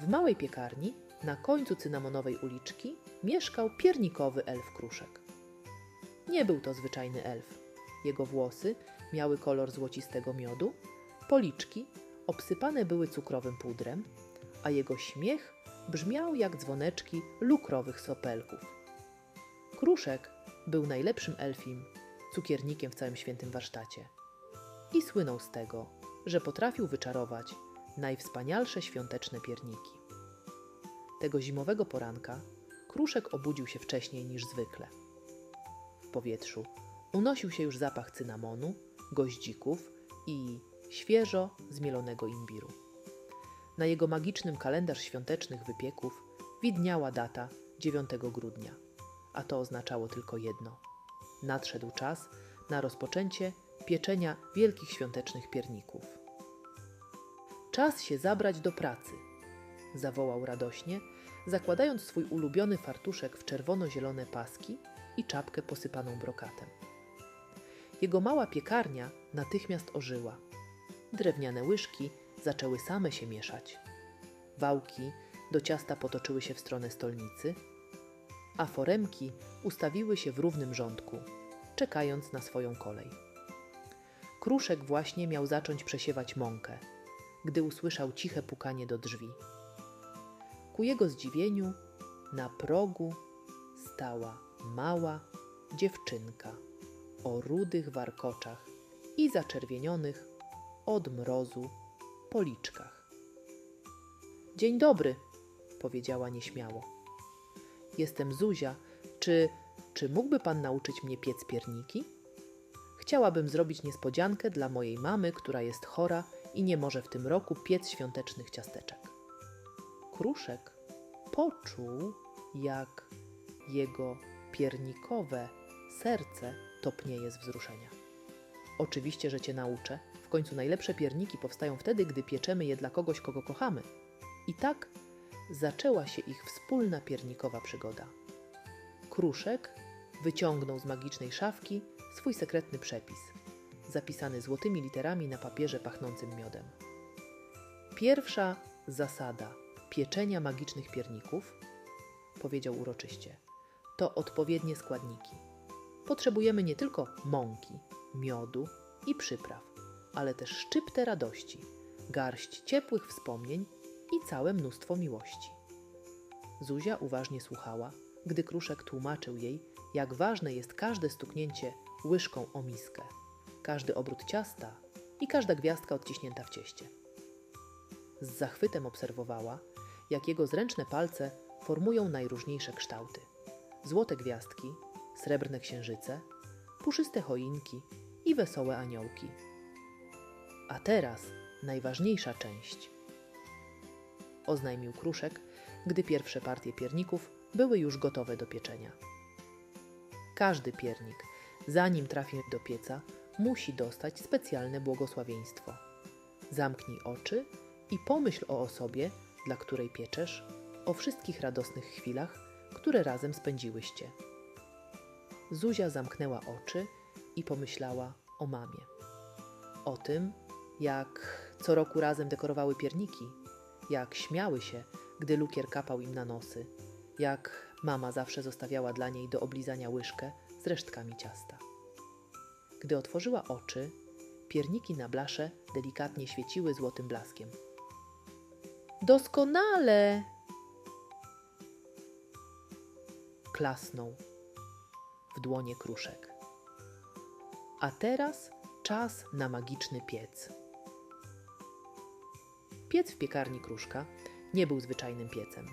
W małej piekarni, na końcu cynamonowej uliczki, mieszkał piernikowy elf Kruszek. Nie był to zwyczajny elf. Jego włosy miały kolor złocistego miodu, policzki obsypane były cukrowym pudrem, a jego śmiech brzmiał jak dzwoneczki lukrowych sopelków. Kruszek był najlepszym elfim cukiernikiem w całym świętym warsztacie i słynął z tego, że potrafił wyczarować najwspanialsze świąteczne pierniki. Tego zimowego poranka Kruszek obudził się wcześniej niż zwykle. W powietrzu unosił się już zapach cynamonu, goździków i świeżo zmielonego imbiru. Na jego magicznym kalendarz świątecznych wypieków widniała data 9 grudnia, a to oznaczało tylko jedno: nadszedł czas na rozpoczęcie pieczenia wielkich świątecznych pierników. Czas się zabrać do pracy, zawołał radośnie, zakładając swój ulubiony fartuszek w czerwono-zielone paski i czapkę posypaną brokatem. Jego mała piekarnia natychmiast ożyła. Drewniane łyżki zaczęły same się mieszać. Wałki do ciasta potoczyły się w stronę stolnicy, a foremki ustawiły się w równym rządku, czekając na swoją kolej. Kruszek właśnie miał zacząć przesiewać mąkę, gdy usłyszał ciche pukanie do drzwi. Ku jego zdziwieniu na progu stała mała dziewczynka o rudych warkoczach i zaczerwienionych od mrozu policzkach. Dzień dobry, powiedziała nieśmiało. Jestem Zuzia. Czy, czy mógłby pan nauczyć mnie piec pierniki? Chciałabym zrobić niespodziankę dla mojej mamy, która jest chora i nie może w tym roku piec świątecznych ciasteczek. Kruszek poczuł, jak jego piernikowe serce topnieje z wzruszenia. Oczywiście, że cię nauczę. W końcu najlepsze pierniki powstają wtedy, gdy pieczemy je dla kogoś, kogo kochamy. I tak zaczęła się ich wspólna piernikowa przygoda. Kruszek wyciągnął z magicznej szafki swój sekretny przepis, zapisany złotymi literami na papierze pachnącym miodem. Pierwsza zasada pieczenia magicznych pierników, powiedział uroczyście, to odpowiednie składniki. Potrzebujemy nie tylko mąki, miodu i przypraw, ale też szczyptę radości, garść ciepłych wspomnień i całe mnóstwo miłości. Zuzia uważnie słuchała, gdy Kruszek tłumaczył jej, jak ważne jest każde stuknięcie łyżką o miskę, każdy obrót ciasta i każda gwiazdka odciśnięta w cieście. Z zachwytem obserwowała, jak jego zręczne palce formują najróżniejsze kształty: złote gwiazdki, srebrne księżyce, puszyste choinki i wesołe aniołki. A teraz najważniejsza część oznajmił Kruszek, gdy pierwsze partie pierników były już gotowe do pieczenia. Każdy piernik, zanim trafi do pieca, musi dostać specjalne błogosławieństwo. Zamknij oczy i pomyśl o osobie, dla której pieczesz, o wszystkich radosnych chwilach, które razem spędziłyście. Zuzia zamknęła oczy i pomyślała o mamie. O tym, jak co roku razem dekorowały pierniki, jak śmiały się, gdy lukier kapał im na nosy, jak mama zawsze zostawiała dla niej do oblizania łyżkę z resztkami ciasta. Gdy otworzyła oczy, pierniki na blasze delikatnie świeciły złotym blaskiem. Doskonale! Klasnął w dłonie kruszek. A teraz czas na magiczny piec. Piec w piekarni Kruszka nie był zwyczajnym piecem.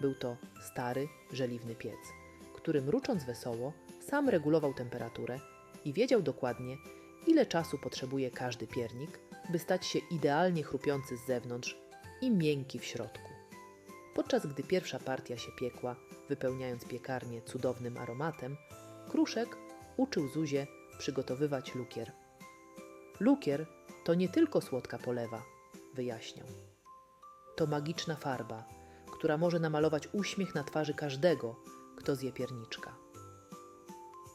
Był to stary, żeliwny piec, który mrucząc wesoło sam regulował temperaturę i wiedział dokładnie, ile czasu potrzebuje każdy piernik, by stać się idealnie chrupiący z zewnątrz i miękki w środku. Podczas gdy pierwsza partia się piekła, wypełniając piekarnię cudownym aromatem, Kruszek uczył Zuzię przygotowywać lukier. Lukier to nie tylko słodka polewa, wyjaśniał. To magiczna farba, która może namalować uśmiech na twarzy każdego, kto zje pierniczka.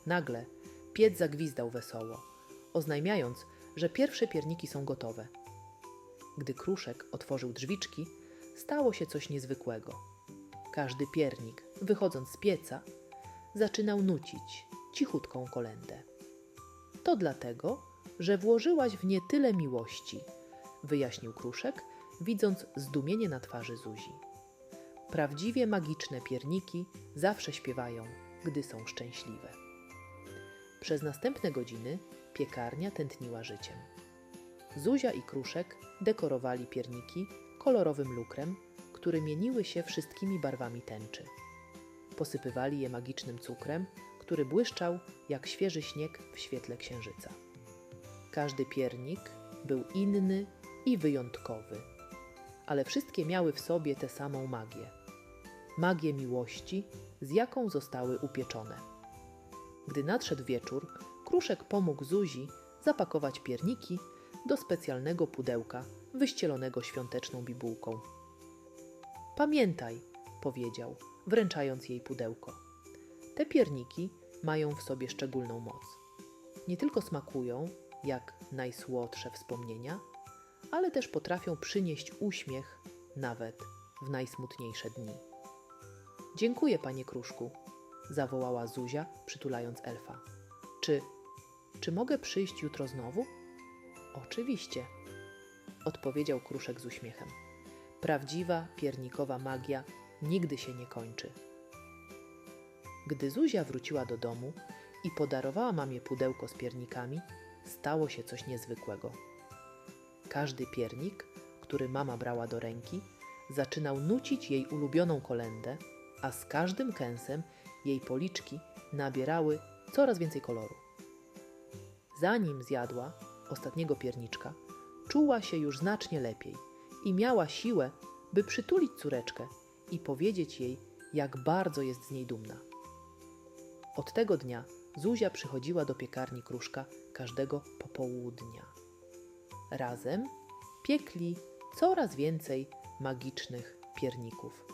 Nagle piec zagwizdał wesoło, oznajmiając, że pierwsze pierniki są gotowe. Gdy Kruszek otworzył drzwiczki, stało się coś niezwykłego. Każdy piernik, wychodząc z pieca, zaczynał nucić cichutką kolendę. To dlatego, że włożyłaś w nie tyle miłości, wyjaśnił Kruszek, widząc zdumienie na twarzy Zuzi. Prawdziwie magiczne pierniki zawsze śpiewają, gdy są szczęśliwe. Przez następne godziny piekarnia tętniła życiem. Zuzia i Kruszek dekorowali pierniki kolorowym lukrem, który mieniły się wszystkimi barwami tęczy. Posypywali je magicznym cukrem, który błyszczał jak świeży śnieg w świetle księżyca. Każdy piernik był inny i wyjątkowy, ale wszystkie miały w sobie tę samą magię magię miłości, z jaką zostały upieczone. Gdy nadszedł wieczór, Kruszek pomógł Zuzi zapakować pierniki do specjalnego pudełka wyścielonego świąteczną bibułką. Pamiętaj, powiedział, wręczając jej pudełko. Te pierniki mają w sobie szczególną moc. Nie tylko smakują jak najsłodsze wspomnienia, ale też potrafią przynieść uśmiech nawet w najsmutniejsze dni. Dziękuję, panie Kruszku, zawołała Zuzia, przytulając elfa. Czy, czy mogę przyjść jutro znowu? Oczywiście, odpowiedział Kruszek z uśmiechem. Prawdziwa piernikowa magia nigdy się nie kończy. Gdy Zuzia wróciła do domu i podarowała mamie pudełko z piernikami, stało się coś niezwykłego. Każdy piernik, który mama brała do ręki, zaczynał nucić jej ulubioną kolendę, a z każdym kęsem jej policzki nabierały coraz więcej koloru. Zanim zjadła ostatniego pierniczka, czuła się już znacznie lepiej i miała siłę, by przytulić córeczkę i powiedzieć jej, jak bardzo jest z niej dumna. Od tego dnia Zuzia przychodziła do piekarni Kruszka każdego popołudnia. Razem piekli coraz więcej magicznych pierników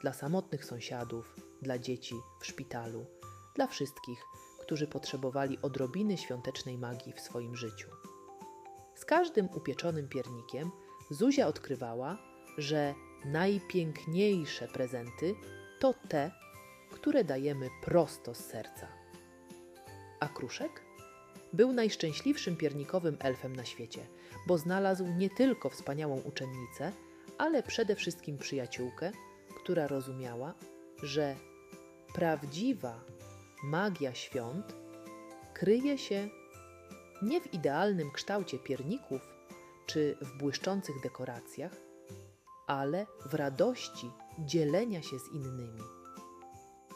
dla samotnych sąsiadów, dla dzieci w szpitalu, dla wszystkich, którzy potrzebowali odrobiny świątecznej magii w swoim życiu. Z każdym upieczonym piernikiem Zuzia odkrywała, że najpiękniejsze prezenty to te, które dajemy prosto z serca. A Kruszek? Był najszczęśliwszym piernikowym elfem na świecie, bo znalazł nie tylko wspaniałą uczennicę, ale przede wszystkim przyjaciółkę, która rozumiała, że prawdziwa magia świąt kryje się nie w idealnym kształcie pierników czy w błyszczących dekoracjach, ale w radości dzielenia się z innymi.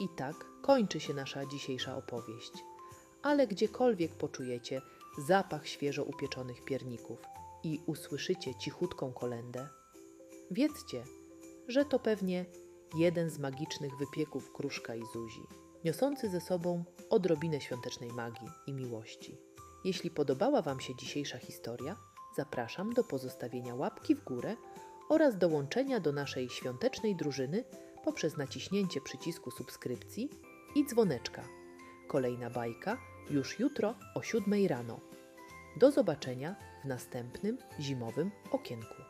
I tak kończy się nasza dzisiejsza opowieść. Ale gdziekolwiek poczujecie zapach świeżo upieczonych pierników i usłyszycie cichutką kolendę, wiedzcie, że to pewnie jeden z magicznych wypieków Kruszka i Zuzi, niosący ze sobą odrobinę świątecznej magii i miłości. Jeśli podobała Wam się dzisiejsza historia, zapraszam do pozostawienia łapki w górę oraz dołączenia do naszej świątecznej drużyny poprzez naciśnięcie przycisku subskrypcji i dzwoneczka. Kolejna bajka już jutro o 7 rano. Do zobaczenia w następnym zimowym okienku.